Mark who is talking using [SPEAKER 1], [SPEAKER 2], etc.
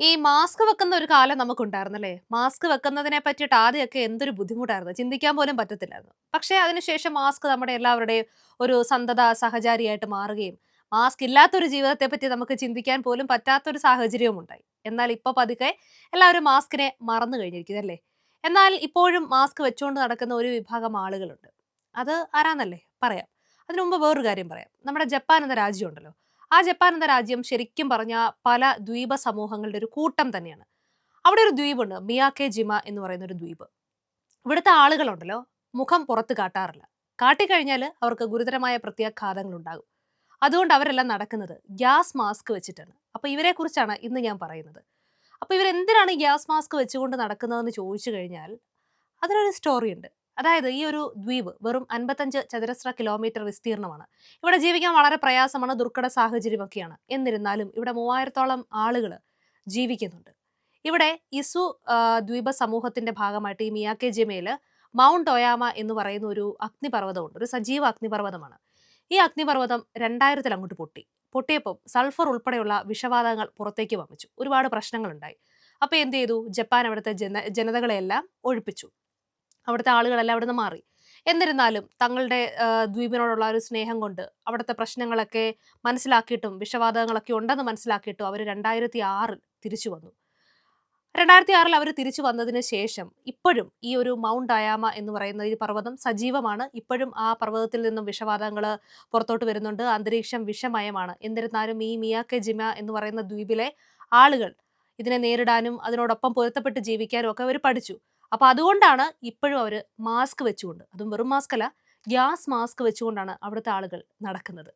[SPEAKER 1] ഈ മാസ്ക് വെക്കുന്ന ഒരു കാലം നമുക്കുണ്ടായിരുന്നല്ലേ? മാസ്ക് വെക്കുന്നതിനെ പറ്റിയിട്ട് ആദ്യമൊക്കെ എന്തൊരു ബുദ്ധിമുട്ടായിരുന്നു? ചിന്തിക്കാൻ പോലും പറ്റത്തില്ലായിരുന്നു. പക്ഷേ അതിനുശേഷം മാസ്ക് നമ്മുടെ എല്ലാവരുടെയും ഒരു സന്തത സഹചാരിയായിട്ട് മാറുകയും മാസ്ക് ഇല്ലാത്തൊരു ജീവിതത്തെ പറ്റി നമുക്ക് ചിന്തിക്കാൻ പോലും പറ്റാത്തൊരു സാഹചര്യവും ഉണ്ടായി. എന്നാൽ ഇപ്പൊ പതുക്കെ എല്ലാവരും മാസ്കിനെ മറന്നു കഴിഞ്ഞിരിക്കുന്നു അല്ലേ എന്നാൽ ഇപ്പോഴും മാസ്ക് വെച്ചുകൊണ്ട് നടക്കുന്ന ഒരു വിഭാഗം ആളുകളുണ്ട്. അത് ആരാന്നല്ലേ? പറയാം. അതിനുമുമ്പ് വേറൊരു കാര്യം പറയാം. നമ്മുടെ ജപ്പാൻ എന്ന രാജ്യമുണ്ടല്ലോ ആ ജപ്പാൻ എന്ന രാജ്യം ശരിക്കും പറഞ്ഞ പല ദ്വീപ സമൂഹങ്ങളുടെ ഒരു കൂട്ടം തന്നെയാണ്. അവിടെ ഒരു ദ്വീപുണ്ട് മിയാക്കെ ജിമ എന്ന് പറയുന്ന ഒരു ദ്വീപ്. ഇവിടുത്തെ ആളുകളുണ്ടല്ലോ മുഖം പുറത്ത് കാട്ടാറില്ല. കാട്ടിക്കഴിഞ്ഞാൽ അവർക്ക് ഗുരുതരമായ പ്രത്യാഘാതങ്ങൾ ഉണ്ടാകും. അതുകൊണ്ട് അവരെല്ലാം നടക്കുന്നത് ഗ്യാസ് മാസ്ക് വെച്ചിട്ടാണ്. അപ്പോൾ ഇവരെ കുറിച്ചാണ് ഇന്ന് ഞാൻ പറയുന്നത്. അപ്പോൾ ഇവരെന്തിനാണ് ഗ്യാസ് മാസ്ക് വെച്ചുകൊണ്ട് നടക്കുന്നതെന്ന് ചോദിച്ചു കഴിഞ്ഞാൽ അതിനൊരു സ്റ്റോറി ഉണ്ട് അതായത് ഈ ഒരു ദ്വീപ് വെറും അൻപത്തഞ്ച് ചതുരശ്ര കിലോമീറ്റർ വിസ്തീർണമാണ്. ഇവിടെ ജീവിക്കാൻ വളരെ പ്രയാസമാണ് ദുർഘട സാഹചര്യമൊക്കെയാണ്. എന്നിരുന്നാലും ഇവിടെ മൂവായിരത്തോളം ആളുകൾ ജീവിക്കുന്നുണ്ട്. ഇവിടെ ഇസു ദ്വീപ സമൂഹത്തിന്റെ ഭാഗമായിട്ട് ഈ മിയാക്കെ ജിമയിൽ മൗണ്ട് ഒയാമ എന്ന് പറയുന്ന ഒരു അഗ്നിപർവതമുണ്ട്. ഒരു സജീവ അഗ്നിപർവതമാണ്. ഈ അഗ്നിപർവതം രണ്ടായിരത്തിൽ അങ്ങോട്ട് പൊട്ടി. പൊട്ടിയപ്പം സൾഫർ ഉൾപ്പെടെയുള്ള വിഷവാതകങ്ങൾ പുറത്തേക്ക് വമിച്ചു. ഒരുപാട് പ്രശ്നങ്ങളുണ്ടായി. അപ്പോൾ എന്ത് ചെയ്തു? ജപ്പാൻ അവിടുത്തെ ജന ജനതകളെയെല്ലാം ഒഴിപ്പിച്ചു. അവിടുത്തെ ആളുകളെല്ലാം അവിടുന്ന് മാറി. എന്നിരുന്നാലും തങ്ങളുടെ ദ്വീപിനോടുള്ള ഒരു സ്നേഹം കൊണ്ട് അവിടുത്തെ പ്രശ്നങ്ങളൊക്കെ മനസ്സിലാക്കിയിട്ടും വിഷവാതകങ്ങളൊക്കെ ഉണ്ടെന്ന് മനസ്സിലാക്കിയിട്ടും അവർ രണ്ടായിരത്തി ആറിൽ തിരിച്ചു വന്നു. രണ്ടായിരത്തി ആറിൽ അവർ തിരിച്ചു വന്നതിന് ശേഷം ഇപ്പോഴും ഈ ഒരു മൗണ്ട് അയാമ എന്ന് പറയുന്ന ഈ പർവതം സജീവമാണ്. ഇപ്പോഴും ആ പർവതത്തിൽ നിന്നും വിഷവാതകങ്ങൾ പുറത്തോട്ട് വരുന്നുണ്ട്. അന്തരീക്ഷം വിഷമയമാണ്. എന്നിരുന്നാലും ഈ മിയാക്കെ ജിമ എന്ന് പറയുന്ന ദ്വീപിലെ ആളുകൾ ഇതിനെ നേരിടാനും അതിനോടൊപ്പം പൊരുത്തപ്പെട്ട് ജീവിക്കാനും ഒക്കെ അവർ പഠിച്ചു. അപ്പൊ അതുകൊണ്ടാണ് ഇപ്പോഴും അവർ മാസ്ക് വെച്ചുകൊണ്ട് അതും വെറും മാസ്ക് അല്ല ഗ്യാസ് മാസ്ക് വെച്ചുകൊണ്ടാണ് അവിടുത്തെ ആളുകൾ നടക്കുന്നത്.